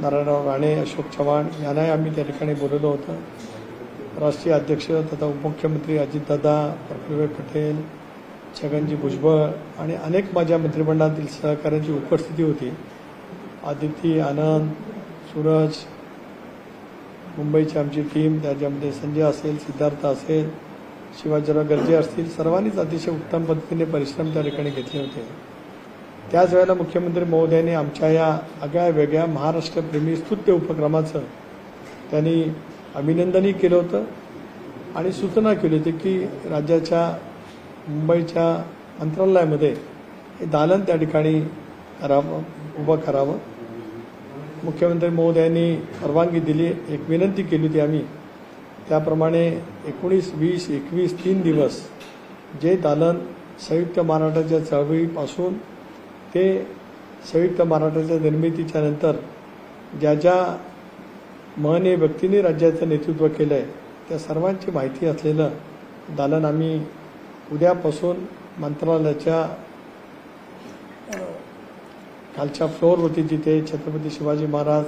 नारायणराव राणे अशोक चव्हाण यांनाही आम्ही त्या ठिकाणी बोलवलं होतं. राष्ट्रीय अध्यक्ष तथा उपमुख्यमंत्री अजितदादा प्रफुल्लभाई पटेल छगनजी भुजबळ आणि अनेक माझ्या मंत्रिमंडळातील सहकाऱ्यांची उपस्थिती होती. आदिती आनंद सूरज मुंबईची आमची टीम त्याच्यामध्ये संजय असेल सिद्धार्थ असेल शिवाजीराव गर्जे असतील सर्वांनीच अतिशय उत्तम पद्धतीने परिश्रम त्या ठिकाणी घेतले होते. त्याच वेळेला मुख्यमंत्री महोदयांनी आमच्या या आगळ्या वेगळ्या महाराष्ट्रप्रेमी स्तुत्य उपक्रमाचं त्यांनी अभिनंदनही केलं होतं आणि सूचना केली होती की राज्याच्या मुंबईच्या मंत्रालयामध्ये हे दालन त्या ठिकाणी करावं उभं करावं. मुख्यमंत्री महोदयांनी परवानगी दिली एक विनंती केली होती आम्ही. त्याप्रमाणे एकोणीस वीस एकवीस तीन दिवस जे दालन संयुक्त महाराष्ट्राच्या चळवळीपासून ते संयुक्त महाराष्ट्राच्या निर्मितीच्या नंतर ज्या ज्या महनीय व्यक्तींनी राज्याचं नेतृत्व केलं आहे त्या सर्वांची माहिती असलेलं दालन आम्ही उद्यापासून मंत्रालयाच्या खालच्या फ्लोअरवरती जिथे छत्रपती शिवाजी महाराज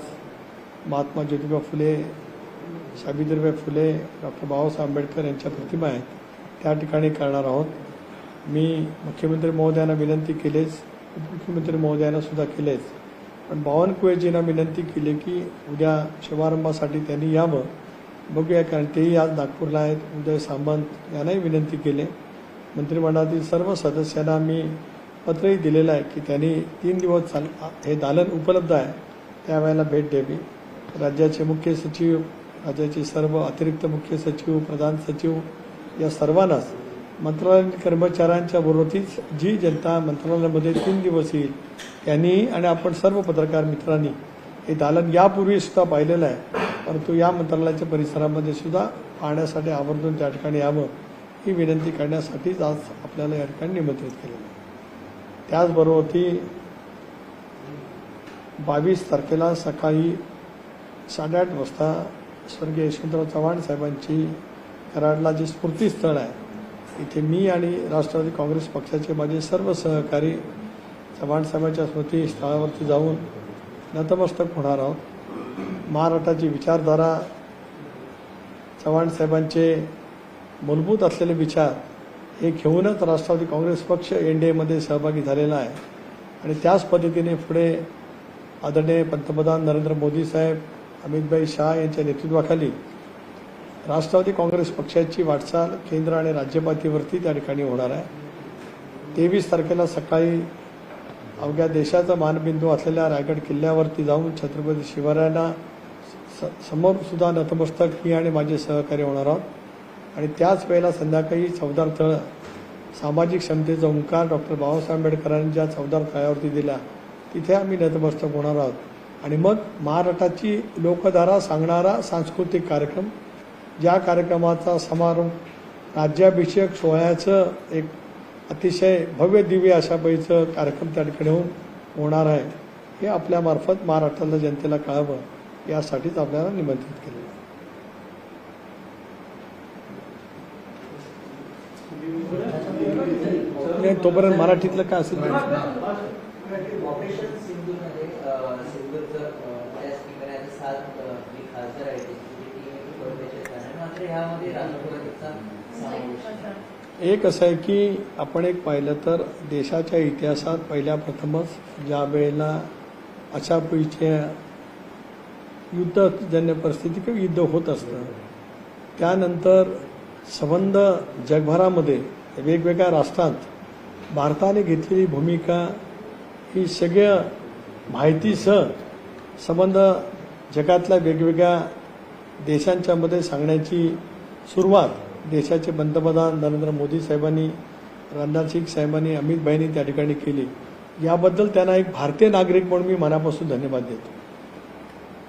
महात्मा ज्योतिबा फुले सावित्रीबाई फुले डॉक्टर बाबासाहेब आंबेडकर यांच्या प्रतिमा आहेत त्या ठिकाणी करणार आहोत. मी मुख्यमंत्री महोदयांना विनंती केलीच उपमुख्यमंत्री महोदयांना सुद्धा केलेच पण बावनकुळेजींना विनंती केली की उद्या शुभारंभासाठी त्यांनी यावं. बघूया कारण तेही आज नागपूरला आहेत. उदय सामंत यांनाही विनंती केली. मंत्रिमंडळातील सर्व सदस्यांना मी पत्रही दिलेलं आहे की त्यांनी तीन दिवस चाल हे दालन उपलब्ध आहे. त्यावेळेला भेट द्यावी. राज्याचे मुख्य सचिव राज्याचे सर्व अतिरिक्त मुख्य सचिव प्रधान सचिव या सर्वांनाच मंत्रालय कर्मचाऱ्यांच्या बरोबरतीच जी जनता मंत्रालयामध्ये तीन दिवस येईल त्यांनी आणि आपण सर्व पत्रकार मित्रांनी हे दालन यापूर्वी सुद्धा पाहिलेलं आहे. परंतु या मंत्रालयाच्या परिसरामध्ये सुद्धा पाहण्यासाठी आवर्जून त्या ठिकाणी यावं ही विनंती करण्यासाठीच आज आपल्याला या ठिकाणी निमंत्रित केलेलं आहे. त्याचबरोबर ती बावीस तारखेला सकाळी साडेआठ वाजता स्वर्गीय यशवंतराव चव्हाण साहेबांची कराडला जे स्फूर्तीस्थळ आहे इथे मी आणि राष्ट्रवादी काँग्रेस पक्षाचे माझे सर्व सहकारी चव्हाण साहेबांच्या स्मृतीस्थळावरती जाऊन नतमस्तक होणार आहोत. महाराष्ट्राची विचारधारा चव्हाण साहेबांचे मूलभूत असलेले विचार हे घेऊनच राष्ट्रवादी काँग्रेस पक्ष एन डी एमध्ये सहभागी झालेला आहे. आणि त्याच पद्धतीने पुढे आदरणीय पंतप्रधान नरेंद्र मोदी साहेब अमितभाई शहा यांच्या नेतृत्वाखाली राष्ट्रवादी काँग्रेस पक्षाची वाटचाल केंद्र आणि राज्यपातीवरती त्या ठिकाणी होणार आहे. तेवीस तारखेला सकाळी अवघ्या देशाचा मानबिंदू असलेल्या रायगड किल्ल्यावरती जाऊन छत्रपती शिवरायांना स- समोर सुद्धा नतमस्तक मी आणि माझे सहकारी होणार आहोत. आणि त्याच वेळेला संध्याकाळी चौदार तळ सामाजिक क्षमतेचा ओंकार डॉक्टर बाबासाहेब आंबेडकरांनी ज्या चौदार तळावरती दिला तिथे आम्ही नतमस्तक होणार आहोत. आणि मग महाराष्ट्राची लोकधारा सांगणारा सांस्कृतिक कार्यक्रम ज्या कार्यक्रमाचा समारोप राज्याभिषेक सोहळ्याचं एक अतिशय भव्य दिव्य अशा पैचं कार्यक्रम त्या ठिकाणी होऊन होणार आहे. हे आपल्यामार्फत महाराष्ट्राला जनतेला कळावं यासाठीच आपल्याला निमंत्रित केलेलं आहे. नाही, तोपर्यंत मराठीतलं काय असेल ते. ऑपरेशन सिंधूमध्ये अ, सिंधूचं अ, त्या ठिकाणी सात अ, जी खासदार आहेत त्यांची जी टीम आहे ती परदेशात जाणार मात्र यामध्ये राष्ट्रवादीचा समावेश आहे. एक असं आहे की आपण एक पाहिलं तर देशाच्या इतिहासात पहिल्या प्रथमच ज्या वेळेला अशा पैच्या युद्धजन्य परिस्थिती किंवा युद्ध होत असतं त्यानंतर संबंध जगभरामध्ये वेगवेगळ्या राष्ट्रात भारताने घेतलेली भूमिका ही सगळ्या माहितीसह संबंध जगातल्या वेगवेगळ्या देशांच्या मध्ये सांगण्याची सुरुवात देशाचे पंतप्रधान नरेंद्र मोदी साहेबांनी राजनाथ सिंग साहेबांनी अमित भाईंनी त्या ठिकाणी केली. याबद्दल त्यांना एक भारतीय नागरिक म्हणून मी मनापासून धन्यवाद देतो.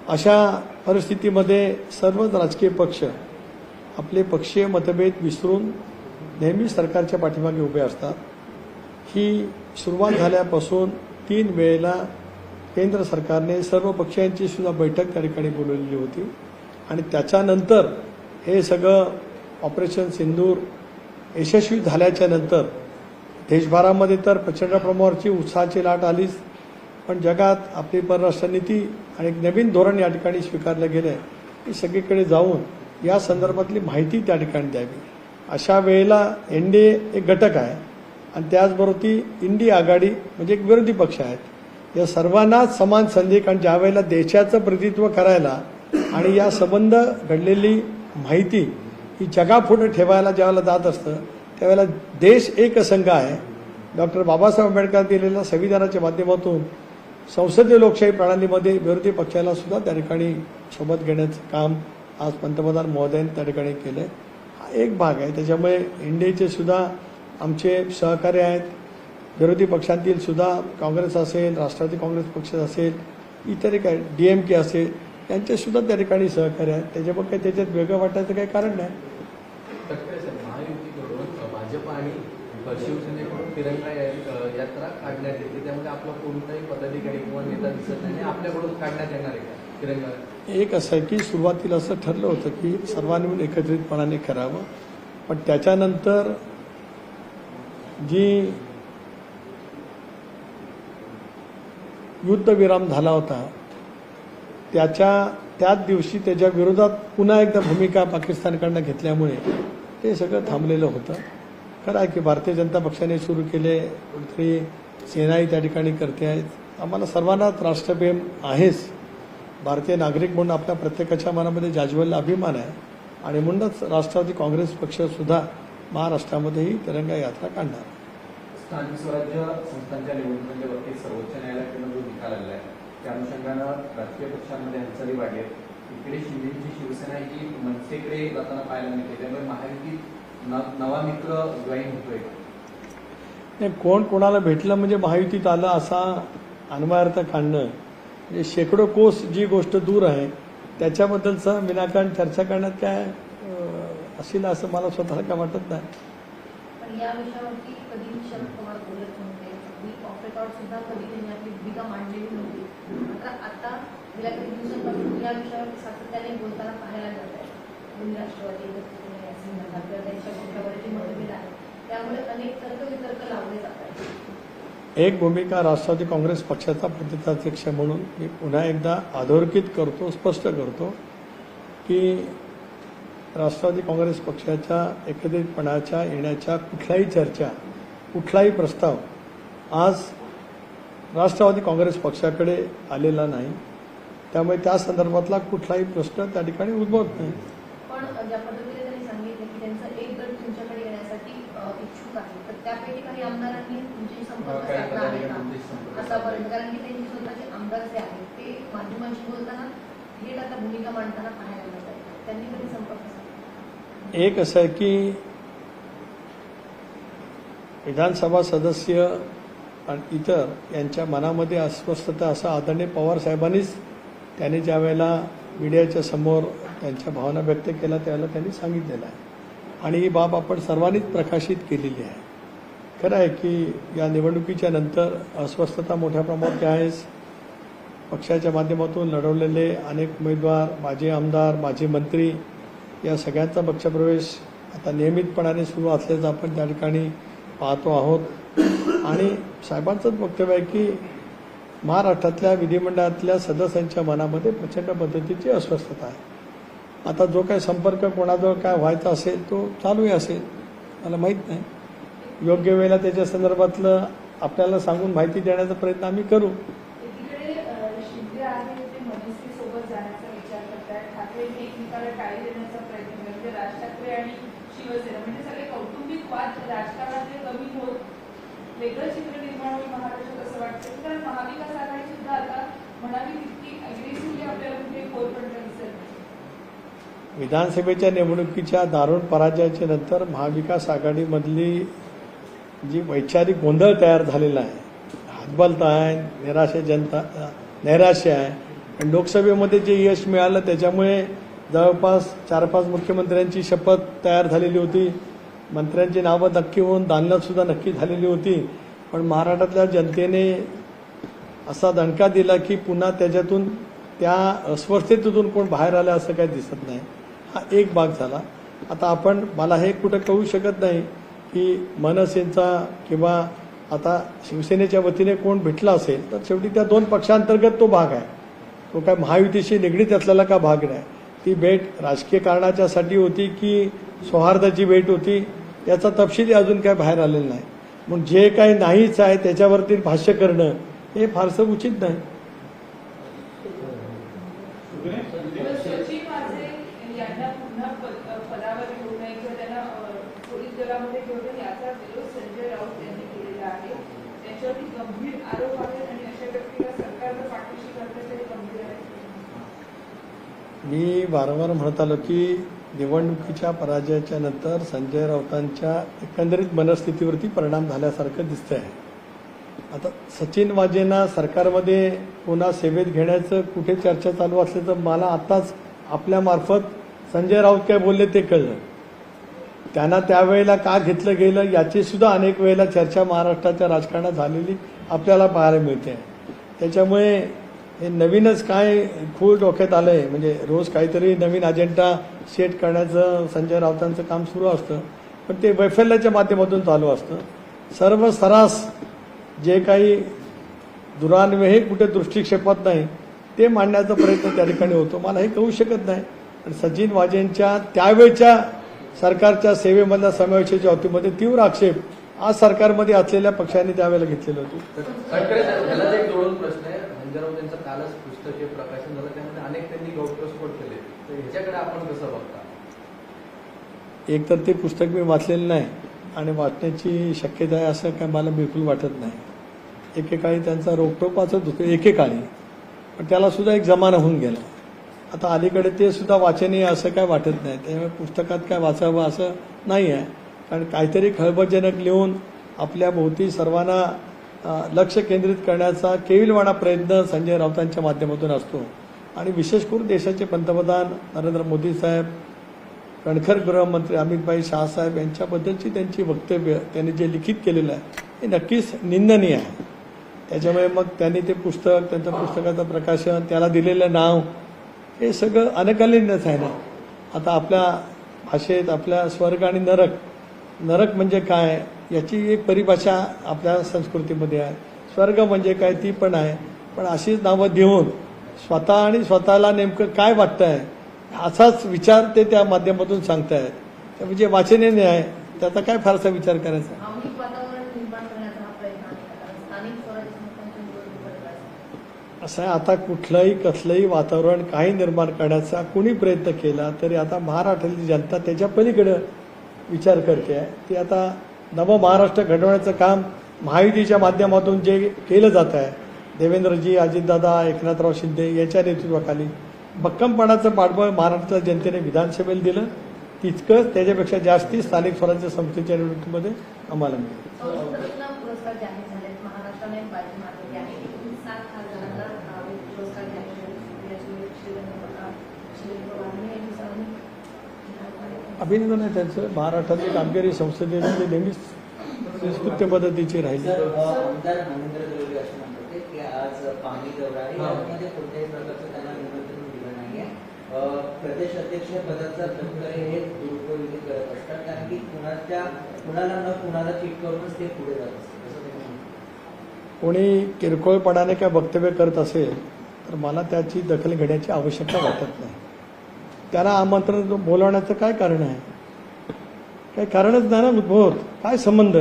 अशा परिस्थितीमध्ये सर्वच राजकीय पक्ष आपले पक्षीय मतभेद विसरून नेहमी सरकारच्या पाठीमागे उभे असतात. ही सुरुवात झाल्यापासून तीन वेळेला केंद्र सरकारने सर्व पक्षांची सुद्धा बैठक त्या ठिकाणी बोलवलेली होती. आणि त्याच्यानंतर हे सगळं ऑपरेशन सिंदूर यशस्वी झाल्याच्यानंतर देशभरामध्ये तर प्रचंड प्रमाणावरची उत्साहाची लाट आलीच पण जगात आपली परराष्ट्र नीती आणि एक नवीन धोरण या ठिकाणी स्वीकारलं गेलं आहे की सगळीकडे जाऊन या संदर्भातली माहिती त्या ठिकाणी द्यावी. अशा वेळेला एन डी ए एक घटक आहे आणि त्याचबरोबर ती इंडी आघाडी म्हणजे एक विरोधी पक्ष आहेत. या सर्वांनाच समान संधी कारण ज्या वेळेला देशाचं प्रतिनिधित्व करायला आणि या संबंध घडलेली माहिती ही जगापुढे ठेवायला ज्यावेळेला जात असतं त्यावेळेला देश एक संघ आहे. डॉक्टर बाबासाहेब आंबेडकर दिलेल्या संविधानाच्या माध्यमातून संसदीय लोकशाही प्रणालीमध्ये विरोधी पक्षाला सुद्धा त्या ठिकाणी सोबत घेण्याचं काम आज पंतप्रधान महोदयांनी त्या ठिकाणी केलं आहे हा एक भाग आहे. त्याच्यामुळे एनडीएचे सुद्धा आमचे सहकार्य आहेत. विरोधी पक्षांतील सुद्धा काँग्रेस असेल राष्ट्रवादी काँग्रेस पक्ष असेल इतर काय डी एम के असेल यांचे सुद्धा त्या ठिकाणी सहकार्य आहेत त्याच्यामुळे काही त्याच्यात वेगळं वाटायचं काही कारण नाही. भाजप आणि शिवसेनेकडून तिरंगा यात्रा काढण्यात येते. आपला कोणताही पदाधिकारी किंवा नेता दिसत नाही. आणि आपल्याकडून काढण्यात येणार आहे तिरंगा? एक असं आहे की सुरुवातीला असं ठरलं होतं की सर्वांनी मिळून एकत्रितपणाने करावं. पण त्याच्यानंतर जी युद्धविराम झाला होता त्याच्या त्याच दिवशी त्याच्या विरोधात पुन्हा एकदा भूमिका पाकिस्तानकडनं घेतल्यामुळे ते सगळं थांबलेलं होतं. खरं आहे की भारतीय जनता पक्षाने सुरू केले कुठेतरी सेनाही त्या ठिकाणी करते आहेत. आम्हाला सर्वांनाच राष्ट्रप्रेम आहेच. भारतीय नागरिक म्हणून आपल्या प्रत्येकाच्या मनामध्ये जाज्वल्य अभिमान आहे. आणि म्हणूनच राष्ट्रवादी काँग्रेस पक्ष सुद्धा महाराष्ट्रामध्ये ही तिरंगा यात्रा काढणार. स्थानिक स्वराज्य संस्थांच्या निवडणुकीच्या बाबतीत सर्वोच्च न्यायालयाकडून जो निकाल आलेला आहे त्या अनुषंगानं राजकीय पक्षांमध्ये हालचाली वाढली आहेत इकडे शिंदेची शिवसेना ही मनसेकडे जाताना पाहायला मिळते. त्यामुळे महायुतीत न- नवा मित्र जॉईन होतोय. नाही कोण कोणाला भेटलं म्हणजे महायुतीत आलं असा अन्वयार्थ काढणं म्हणजे शेकडो कोस जी गोष्ट दूर आहे त्याच्याबद्दलचं विनाकारण चर्चा करण्यात काय असेल असं मला स्वतःला काय वाटत नाही. पण कधी सुद्धा कधी त्यांनी आपली भूमिका मांडलेली नव्हती. मात्र आता गेल्या काही दिवसांपासून या विषयावर सातत्याने बोलताना पाहायला मिळत आहे. दोन्ही राष्ट्रवादी संदर्भात किंवा त्यांच्या पक्षावर मतभेद आहे त्यामुळे अनेक तर्कवितर्क लावले जात आहेत. एक भूमिका राष्ट्रवादी काँग्रेस पक्षाचा प्रदेशाध्यक्ष म्हणून मी पुन्हा एकदा अधोरेखित करतो स्पष्ट करतो की राष्ट्रवादी काँग्रेस पक्षाच्या एकत्रितपणाच्या येण्याच्या कुठल्याही चर्चा कुठलाही प्रस्ताव आज राष्ट्रवादी काँग्रेस पक्षाकडे आलेला नाही. त्यामुळे त्या संदर्भातला कुठलाही प्रश्न त्या ठिकाणी उद्भवत नाही. पण ज्या पद्धतीने त्यांनी सांगितलं की त्यांचा एक गट तुमच्याकडे येण्यासाठी अ, इच्छुक आहे तर त्यापैकी काही आमदारांनी तुमचे संपर्क काही साधला आहे पदाधिकारी का तुमचे संपर्क आतापर्यंत कारण की त्यांचे स्वतःचे आमदार जे आहेत ते माध्यमांशी बोलताना थेट आता भूमिका मांडताना पाहायला मिळत आहे. त्यांनी कधी संपर्क साधला? एक असं आहे की विधानसभा सदस्य आणि इतर यांच्या मनामध्ये अस्वस्थता असं आदरणीय पवार साहेबांनीच त्यांनी ज्या वेळेला मीडियाच्या समोर त्यांच्या भावना व्यक्त केल्या त्यावेळेला त्यांनी सांगितलेलं आहे. आणि ही बाब आपण सर्वांनीच प्रकाशित केलेली आहे. खरं आहे की या निवडणुकीच्या नंतर अस्वस्थता मोठ्या प्रमाणात आहेच पक्षाच्या माध्यमातून लढवलेले अनेक उमेदवार माजी आमदार माजी मंत्री या सगळ्यांचा पक्षप्रवेश आता नियमितपणाने सुरू असल्याचं आपण त्या ठिकाणी पाहतो आहोत. आणि साहेबांचंच वक्तव्य आहे की महाराष्ट्रातल्या विधिमंडळातल्या सदस्यांच्या मनामध्ये प्रचंड पद्धतीची अस्वस्थता आहे. आता जो काही संपर्क कोणाजवळ काय व्हायचा असेल तो चालूही असेल. मला माहीत नाही. योग्य वेळेला त्याच्या संदर्भातलं आपल्याला सांगून माहिती देण्याचा प्रयत्न आम्ही करू एकीकडे अ, शिंदे आहे ते मनसे सोबत जाण्याचा विचार करतात ठाकरे हे एकमेकाला टाळी देण्याचा प्रयत्न करतात म्हणजे राज ठाकरे आणि शिवसेना म्हणजे सगळे कौटुंबिक वाद राजकारणातले कमी होत वेगळं चित्र निर्माण होईल महाराष्ट्रात असं वाटतं. कारण महाविकास आघाडी सुद्धा आता म्हणावी तितकी अग्रेसिव्हली आपल्याला कुठे कोलपंट दिसत विधानसभेच्या निवडणुकीच्या दारुण पराजयाच्या नंतर महाविकास आघाडीमधली जी वैचारिक गोंधळ तयार झालेला आहे हातबलता आहे निराशा जनता नैराश्य आहे. आणि लोकसभेमध्ये जे यश मिळालं त्याच्यामुळे जवळपास चार पाच मुख्यमंत्र्यांची शपथ तयार झालेली होती. मंत्र्यांची नावं नक्की होऊन दालनातसुद्धा नक्की झालेली होती. पण महाराष्ट्रातल्या जनतेने असा दणका दिला की पुन्हा त्याच्यातून त्या अस्वस्थतेतून कोण बाहेर आलं असं काही दिसत नाही. हा एक भाग झाला. आता आपण मला हे कुठं कळू शकत नाही की मनसेचा किंवा आता शिवसेनेच्या वतीने कोण भेटला असेल तर शेवटी त्या दोन पक्षांतर्गत तो भाग आहे. तो काय महायुतीशी निगडीत असलेला का भाग नाही. ती भेट राजकीय कारणाच्यासाठी होती की सौहार्दाची भेट होती याचा तपशील अजून काय बाहेर आलेला नाही. म्हणून जे काही नाहीच आहे त्याच्यावरती भाष्य करणं हे फारसं उचित नाही. मी वारंवार म्हणत आलो की निवडणुकीच्या पराजयाच्या नंतर संजय राऊतांच्या एकंदरीत मनस्थितीवरती परिणाम झाल्यासारखं दिसतंय. आता सचिन वाजेंना सरकारमध्ये पुन्हा सेवेत घेण्याचं कुठे चर्चा चालू असली तर मला आत्ताच आपल्यामार्फत संजय राऊत काय बोलले ते कळलं. त्यांना त्यावेळेला का घेतलं गेलं याची सुद्धा अनेक वेळेला चर्चा महाराष्ट्राच्या राजकारणात झालेली आपल्याला पाहायला मिळते. त्याच्यामुळे हे नवीनच काय खूळ डोक्यात आलंय. म्हणजे रोज काहीतरी नवीन अजेंडा सेट करण्याचं संजय राऊतांचं काम सुरू असतं. पण ते वैफल्याच्या माध्यमातून चालू असतं. सर्व सरास जे काही दुरान्वयही कुठे दृष्टिक्षेपात नाही ते मांडण्याचा प्रयत्न त्या ठिकाणी होतो. मला हे कळू शकत नाही. पण सचिन वाजेंच्या त्यावेळच्या सरकारच्या सेवेमधल्या समावेशाच्या बाबतीमध्ये तीव्र आक्षेप आज सरकारमध्ये असलेल्या पक्षांनी त्यावेळेला घेतलेले होते. तर त्यांचं कालच पुस्तक हे प्रकाशन झालं. त्यामध्ये अनेक त्यांनी गौरवस्फोट केले. तर ह्याच्याकडे आपण कसं बघता? एक तर ते पुस्तक मी वाचलेलं नाही आणि वाचण्याची शक्यता आहे असं काय मला बिलकुल वाटत नाही. एकेकाळी त्यांचा रोखटोक वाचत होतो एकेकाळी. पण त्याला सुद्धा एक जमाना होऊन गेला. आता अलीकडे ते सुद्धा वाचनीय असं काय वाटत नाही. त्यामुळे पुस्तकात काय वाचावं असं नाही आहे. कारण काहीतरी खळबळजनक लिहून आपल्या भोवती सर्वांना लक्ष केंद्रित करण्याचा केविलवाणा प्रयत्न संजय राऊतांच्या माध्यमातून असतो. आणि विशेष करून देशाचे पंतप्रधान नरेंद्र मोदी साहेब कणखर गृहमंत्री अमितभाई शहासाहेब यांच्याबद्दलची त्यांची वक्तव्य त्यांनी जे लिखित केलेलं आहे हे नक्कीच निंदनीय आहे. त्याच्यामुळे मग त्यांनी ते पुस्तक त्यांच्या पुस्तकाचं प्रकाशन त्याला दिलेलं नाव हे सगळं अनकालीनच आहे ना. आता आपल्या भाषेत आपल्या स्वर्ग आणि नरक नरक म्हणजे काय? याची एक परिभाषा आपल्या संस्कृतीमध्ये आहे. स्वर्ग म्हणजे काय ती पण आहे. पण अशीच नावं देऊन स्वतः आणि स्वतःला नेमकं काय वाटतंय असाच विचार ते त्या माध्यमातून सांगतायत. त्यामुळे जे वाचनीय आहे त्याचा काय फारसा विचार करायचा? आहे. आहे. असं आहे. आता कुठलंही कसलंही वातावरण काही निर्माण करण्याचा कुणी प्रयत्न केला तरी आता महाराष्ट्रातली जनता त्याच्या पलीकडं विचार करते. आहे ती आता नव महाराष्ट्र घडवण्याचं काम महायुतीच्या माध्यमातून जे केलं जात आहे देवेंद्रजी अजितदादा एकनाथराव शिंदे यांच्या नेतृत्वाखाली भक्कमपणाचं पाठबळ महाराष्ट्र जनतेने विधानसभेला दिलं. तितकंच त्याच्यापेक्षा जास्ती स्थानिक स्वराज्य संस्थेच्या निवडणुकीमध्ये आम्हाला मिळेल. अभिनंदन आहे त्यांचं. महाराष्ट्रातली कामगिरी संसदेने ते नेहमीच उत्स्फूर्त पद्धतीची राहिली. प्रदेश अध्यक्ष पदाचा हे दुरुपयोग करत असतात. कारण की कुणाच्या कुणाला न कुणाला चिट करूनच ते पुढे जात असतात कोणी किरकोळपणाने काय वक्तव्य करत असेल तर मला त्याची दखल घेण्याची आवश्यकता वाटत नाही. त्याला आमंत्रण बोलवण्याचं काय कारण आहे? काही कारणच नाही ना उद्भवत काय संबंध?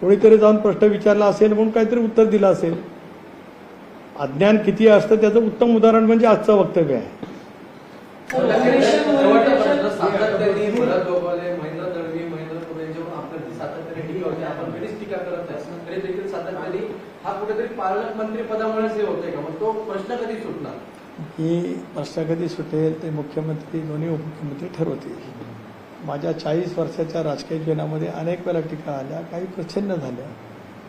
कोणीतरी जाऊन प्रश्न विचारला असेल म्हणून काहीतरी उत्तर दिलं असेल. अज्ञान किती असतं त्याचं उत्तम उदाहरण म्हणजे आजचं वक्तव्य आहे. शेवटचा प्रश्न होते हा कुठेतरी पालकमंत्री पदामुळेच हे होतंय का? मग तो प्रश्न कधी सुटणार? ही प्रश्न कधी सुटेल ते मुख्यमंत्री दोन्ही उपमुख्यमंत्री ठरवतील. माझ्या चाळीस वर्षाच्या राजकीय जीवनामध्ये अनेक वेळा टीका आल्या काही प्रसन्न झाल्या.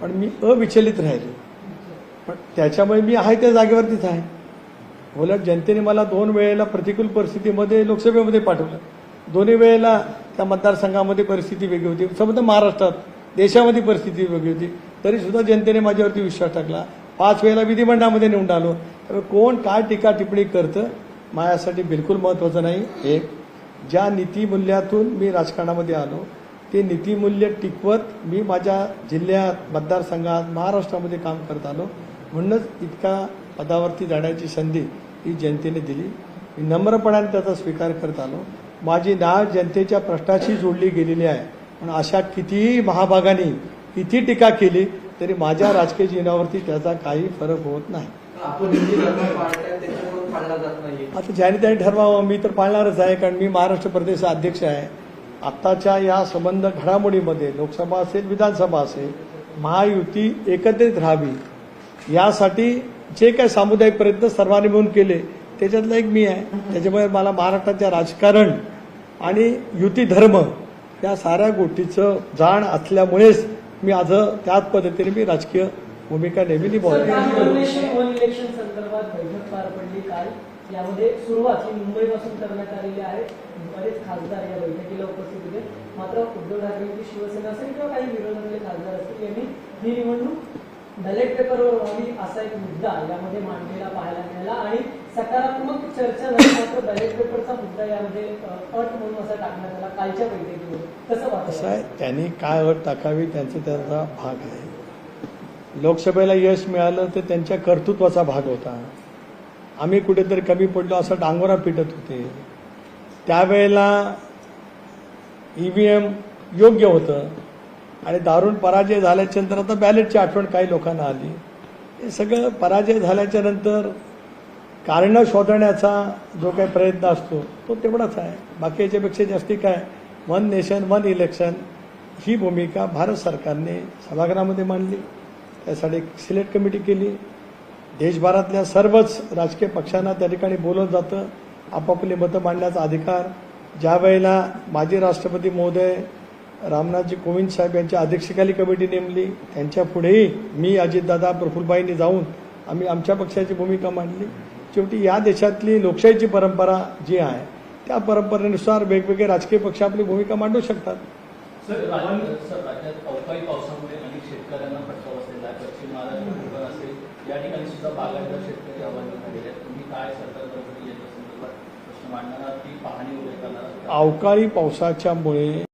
पण मी अविचलित राहिलो. पण त्याच्यामुळे मी आहे त्या जागेवरतीच आहे. उलट जनतेने मला दोन वेळेला प्रतिकूल परिस्थितीमध्ये लोकसभेमध्ये पाठवलं. दोन्ही वेळेला त्या मतदारसंघामध्ये परिस्थिती वेगळी होती. समजा महाराष्ट्रात देशामध्ये परिस्थिती वेगळी होती. तरी सुद्धा जनतेने माझ्यावरती विश्वास टाकला. पाच वेळेला विधिमंडळामध्ये निवडून आलो त्यामुळे कोण काय टीका टिप्पणी करतं माझ्यासाठी बिलकुल महत्त्वाचं नाही. एक ज्या नीतिमूल्यातून मी राजकारणामध्ये आलो ते नीतिमूल्य टिकवत मी माझ्या जिल्ह्यात मतदारसंघात महाराष्ट्रामध्ये काम करत आलो. म्हणूनच इतका पदावरती जाण्याची संधी ही जनतेने दिली. मी नम्रपणाने त्याचा स्वीकार करत आलो. माझी नाळ जनतेच्या प्रश्नाशी जोडली गेलेली आहे. पण अशा कितीही महाभागाने किती टीका केली तरी माझ्या राजकीय जीवनावरती त्याचा काही फरक होत नाही. आता ज्याने त्याने ठरवावं मी तर पाळणारच आहे कारण मी महाराष्ट्र प्रदेश अध्यक्ष आहे. आत्ताच्या या संबंध घडामोडीमध्ये लोकसभा असेल विधानसभा असेल महायुती एकत्रित राहावी यासाठी जे काही सामुदायिक प्रयत्न सर्वांनी मिळून केले त्याच्यातला एक मी आहे. त्याच्यामुळे मला महाराष्ट्राच्या राजकारण आणि युती धर्म या साऱ्या गोष्टीचं जाण असल्यामुळेच मी आज त्याच पद्धतीने मी राजकीय भूमिका नेहमी निभावली वन वन इलेक्शन संदर्भात बैठक पार पडली काल. यामध्ये सुरुवात ही मुंबईपासून करण्यात आलेली आहे. बरेच खासदार या बैठकीला उपस्थित होते. मात्र उद्धव ठाकरेंची शिवसेना असेल किंवा काही विरोधातले खासदार असतील यांनी ही निवडणूक बॅलेट पेपरवर व्हावी असा एक मुद्दा यामध्ये मांडलेला पाहायला मिळाला. आणि सकारात्मक चर्चा झाली मात्र बॅलेट पेपरचा मुद्दा यामध्ये अट म्हणून असा टाकण्यात आला कालच्या बैठकीमध्ये कसं असं वाटतं आहे त्यांनी काय अट टाकावी त्यांचा त्यांचा भाग आहे. लोकसभेला यश मिळालं तर त्यांच्या कर्तृत्वाचा भाग होता. आम्ही कुठेतरी कमी पडलो असं डांगोरा पिटत होते. त्यावेळेला ईव्हीएम योग्य होतं आणि दारुण पराजय झाल्याच्यानंतर आता बॅलेटची आठवण काही लोकांना आली. हे सगळं पराजय झाल्याच्यानंतर कारणं शोधण्याचा जो काही प्रयत्न असतो तो तेवढाच आहे. बाकी याच्यापेक्षा जास्ती काय? वन नेशन वन इलेक्शन ही भूमिका भारत सरकारने सभागृहामध्ये मांडली. त्यासाठी सिलेक्ट कमिटी केली. देशभरातल्या सर्वच राजकीय पक्षांना त्या ठिकाणी बोलवलं जातं. आपापली मतं मांडण्याचा अधिकार. ज्या वेळेला माजी राष्ट्रपती महोदय रामनाथजी कोविंद साहेब यांच्या अध्यक्षकाली कमिटी नेमली त्यांच्या पुढेही मी अजितदादा प्रफुलबाईंनी जाऊन आम्ही आमच्या पक्षाची भूमिका मांडली. शेवटी या देशातली लोकशाहीची परंपरा जी आहे त्या परंपरेनुसार वेगवेगळे राजकीय पक्ष आपली भूमिका मांडू शकतात? अवकाळी पावसाच्यामुळे